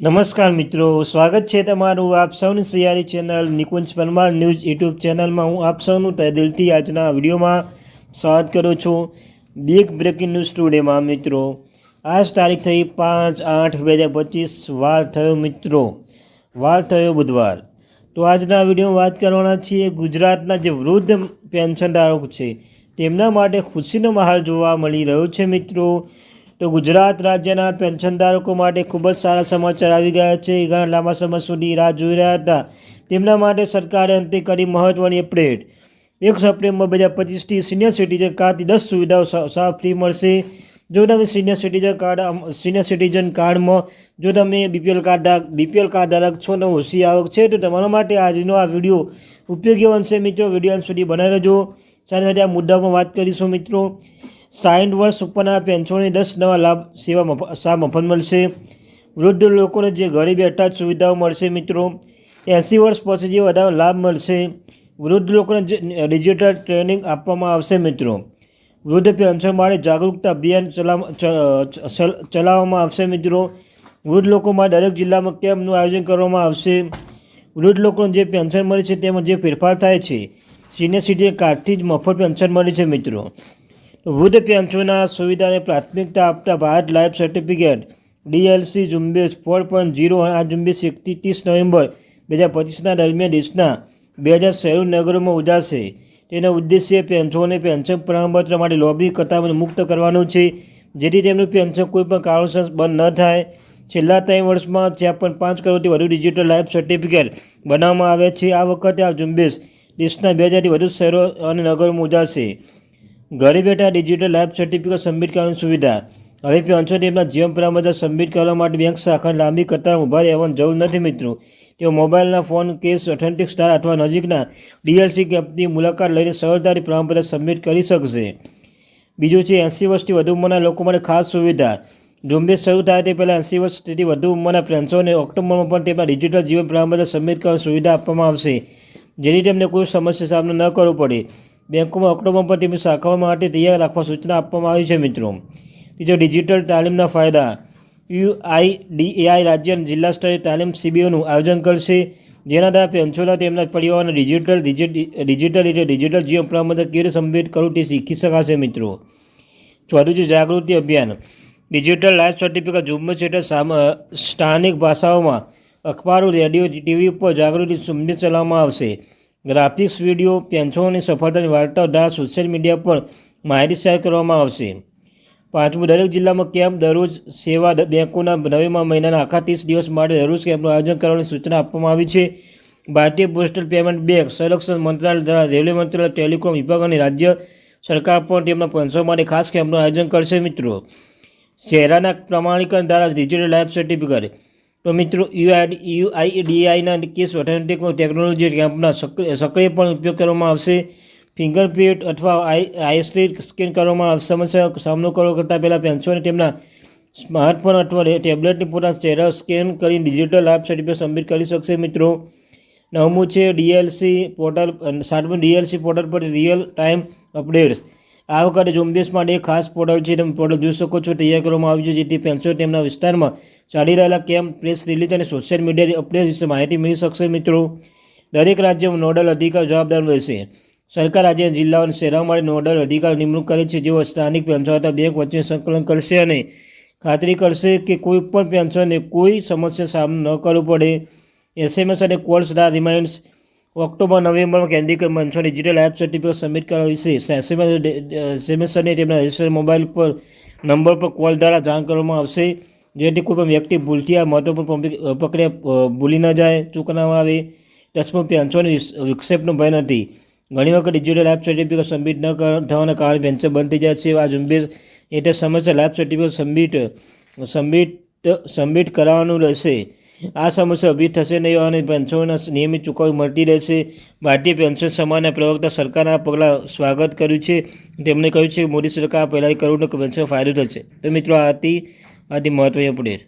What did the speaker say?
નમસ્કાર મિત્રો, સ્વાગત છે તમારું આપ સૌની સૈયારી channel Nikunj Parmar news YouTube ચેનલમાં. હું આપ સૌનું તહે દિલથી આજના વિડીયોમાં સ્વાગત કરું છું. બિગ બ્રેકિંગ ન્યૂઝ ટુડેમાં મિત્રો, આજ તારીખ થઈ પાંચ આઠ બે હજાર પચીસ, વાર થયો મિત્રો, વાર થયો બુધવાર. તો આજના વિડીયોમાં વાત કરવાના છીએ ગુજરાતના જે વૃદ્ધ પેન્શનધારકો છે, તેમના માટે ખુશીનો માહોલ જોવા મળી રહ્યો છે મિત્રો. તો ગુજરાત રાજ્યના પેન્શનધારકો માટે ખૂબ જ સારા સમાચાર આવી ગયા છે. ઘણા લાંબા સમય સુધી રાહ જોઈ રહ્યા હતા. તેમના માટે સરકારે અંતે કરી મહત્ત્વની અપડેટ. એક સપ્ટેમ્બર બે હજાર પચીસથી સિનિયર સિટીઝન કાર્ડથી દસ સુવિધાઓ સાફ ફ્રી મળશે. જો તમે senior citizen card senior citizen કાર્ડમાં, જો તમે બીપીએલ કાર્ડ બીપીએલ કાર્ડ ધારક છો ને ઓછી આવક છે, તો તમારા માટે આજનો આ વીડિયો ઉપયોગી બનશે. મિત્રો, વીડિયો સુધી બનાવી રહેજો. સાથે સાથે આ મુદ્દામાં વાત કરીશું મિત્રો. સાઠ વર્ષ ઉપરના પેન્શનની દસ નવા લાભ સેવા સા મફત મળશે. વૃદ્ધ લોકોને જે ઘરે બેઠા સુવિધાઓ મળશે મિત્રો, એંસી વર્ષ પછી જે વધારે લાભ મળશે. વૃદ્ધ લોકોને જે ડિજિટલ ટ્રેનિંગ આપવામાં આવશે મિત્રો. વૃદ્ધ પેન્શન માટે જાગૃતતા અભિયાન ચલાવવામાં આવશે મિત્રો. વૃદ્ધ લોકો માટે દરેક જિલ્લામાં કેમ્પનું આયોજન કરવામાં આવશે. વૃદ્ધ લોકોને જે પેન્શન મળે છે તેમાં જે ફેરફાર થાય છે, સિનિયર સિટીઝન કાર્ડથી જ મફત પેન્શન મળે છે મિત્રો. વૃદ્ધ પેન્શનના સુવિધાને પ્રાથમિકતા આપતા ભારત લાઈફ સર્ટિફિકેટ ડીએલસી ઝુંબેશ ફોર પોઈન્ટ ઝીરો આ ઝુંબેશ એકથી ત્રીસ નવેમ્બર બે હજાર પચીસના દરમિયાન દેશના બે હજાર શહેરો નગરોમાં ઉજાશે. તેનો ઉદ્દેશ્ય પેન્શનોને પેન્શન પ્રમાણપત્ર માટે લોબી કતારને મુક્ત કરવાનું છે, જેથી તેમનું પેન્શન કોઈ પણ કારણસર બંધ ન થાય. છેલ્લા ત્રણ વર્ષમાં જ્યાં પણ પાંચ કરોડથી વધુ ડિજિટલ લાઈફ સર્ટિફિકેટ બનાવવામાં આવે છે, આ વખતે આ ઝુંબેશ દેશના બે હજારથી વધુ શહેરો અને નગરોમાં ઉજાશે. ઘરે બેઠા ડિજિટલ લાઈફ સર્ટિફિકેટ સબમિટ કરવાની સુવિધા. હવે પેન્શન ટીમના જીવન પ્રમાણપત્ર સબમિટ કરવા માટે બેંક શાખા લાંબી કતાર ઊભા રહેવાની જરૂર નથી મિત્રો. તેઓ મોબાઈલના ફોન કેસ ઓથેન્ટિક સ્ટાર અથવા નજીકના ડીએલસી કેમ્પની મુલાકાત લઈને સરળતાથી પ્રમાણપત્ર સબમિટ કરી શકશે. બીજું છે, એંસી વર્ષથી વધુ ઉંમરના લોકો માટે ખાસ સુવિધા. ઝુંબેશ શરૂ થાય તે પહેલાં એંસી વર્ષથી વધુ ઉંમરના પેન્શનને ઓક્ટોબરમાં પણ તેમના ડિજિટલ જીવન પ્રમાણપત્ર સબમિટ કરવાની સુવિધા આપવામાં આવશે. જેથી તેમને કોઈ સમસ્યા સામનો ન કરવો પડે. બેંકોમાં ઓક્ટોબર પર તેમની શાખાઓ માટે તૈયાર રાખવા સૂચના આપવામાં આવી છે મિત્રો. ત્રીજો, ડિજિટલ તાલીમના ફાયદા. યુઆઈડીએઆઈ રાજ્ય અને જિલ્લા સ્તરે તાલીમ શિબિરોનું આયોજન કરશે. જેના દ્વારા પેન્શનર તેમના પરિવારને ડિજિટલ ડિજિટલ રીતે ડિજિટલ જીવન પ્રમાણે કેવી રીતે સબમિટ કરવું તે શીખી શકાશે મિત્રો. ચોથું છે જાગૃતિ અભિયાન. ડિજિટલ લાઈફ સર્ટિફિકેટ, ઝુંબેશ સેટર સ્થાનિક ભાષાઓમાં અખબારો, રેડિયો, ટીવી ઉપર જાગૃતિ સંદેશ ચલાવવામાં આવશે. ગ્રાફિક્સ વીડિયો પેન્શનોની સફળતાની વાર્તાઓ દ્વારા સોશિયલ મીડિયા પર માહિતી શેર કરવામાં આવશે. પાંચમું, દરેક જિલ્લામાં કેમ્પ દરરોજ સેવા બેંકોના નવેમા મહિનાના આખા ત્રીસ દિવસ માટે દરરોજ કેમ્પનું આયોજન કરવાની સૂચના આપવામાં આવી છે. ભારતીય પોસ્ટલ પેમેન્ટ બેંક સંરક્ષણ મંત્રાલય દ્વારા રેલવે મંત્રાલય ટેલિકોમ વિભાગ અને રાજ્ય સરકાર પણ તેમના પેન્શન માટે ખાસ કેમ્પનું આયોજન કરશે મિત્રો. ચહેરાના પ્રમાણીકરણ દ્વારા ડિજિટલ લાઈફ સર્ટિફિકેટ તો મિત્રો યુઆઈ યુઆઈડીઆઈના કેસ ઓથેન્ટિક ટેકનોલોજી કેમ્પના સક્રિય પણ ઉપયોગ કરવામાં આવશે. ફિંગરપ્રિન્ટ અથવા આઈ આઈએસડી સ્કેન કરવામાં આવશે. સામનો કરવો કરતાં પહેલાં પેન્શનને તેમના સ્માર્ટફોન અથવા ટેબ્લેટની પોતાના ચહેરા સ્કેન કરી ડિજિટલ લાઈફ સર્ટિફિકેટ સબમિટ કરી શકશે મિત્રો. નવમું છે ડીએલસી પોર્ટલ સાતમું ડીએલસી પોર્ટલ પર રિયલ ટાઈમ અપડેટ્સ આ વખતે ઝુંબેશ માટે એક ખાસ પોર્ટલ છે. તમે પોર્ટલ જોઈ શકો છો. તૈયાર કરવામાં આવ્યું છે. જેથી પેન્શન તેમના વિસ્તારમાં ચાલી રહેલા કેમ્પ પ્રેસ રિલીઝ અને સોશિયલ મીડિયાની અપડેટ વિશે માહિતી મેળવી શકશે મિત્રો? દરેક રાજ્યમાં નોડલ અધિકાર જવાબદાર રહેશે. સરકાર રાજ્ય જિલ્લાઓ અને શહેરો માટે નોડલ અધિકાર નિમણૂક કરે છે. જેઓ સ્થાનિક પેન્શન તથા બેંક વચ્ચે સંકલન કરશે અને ખાતરી કરશે કે કોઈ પણ પેન્શનને કોઈ સમસ્યા સામનો ન કરવો પડે. એસએમએસ અને કોલ્સ દ્વારા રિમાઇન્ડ્સ ઓક્ટોબર, નવેમ્બરમાં કેન્દ્રીય pension digital app certificate submit કરવા વિશે એસએમએસ એસએમએસ અને તેમના રજિસ્ટર મોબાઈલ પર નંબર પર કોલ દ્વારા જાણ કરવામાં આવશે. જેથી કોઈ પણ વ્યક્તિ ભૂલથી આ મહત્વપૂર્ણ પ્રક્રિયા ભૂલી ન જાય ચૂકવામાં આવે દસમું પેન્શનની વિક્ષેપનો ભય નથી. ઘણી વખત ડિજિટલ લાઈફ સર્ટિફિકેટ સબમિટ ન થવાના કારણે પેન્શન બંધ થઈ જાય છે. આ ઝુંબેશ એટલે સમસ્યા life certificate submit submit submit કરાવવાનું રહેશે. આ સમસ્યા ઊભી થશે નહીં અને પેન્શનના નિયમિત ચૂકવણી મળતી રહેશે. ભારતીય પેન્શન સમાજના પ્રવક્તા સરકારના પગલાં સ્વાગત કર્યું છે. તેમણે કહ્યું છે કે મોદી સરકાર પહેલાં કરોડનો પેન્શન ફાયદો થશે. તો મિત્રો આ હતી આથી મહત્વની અપડેટ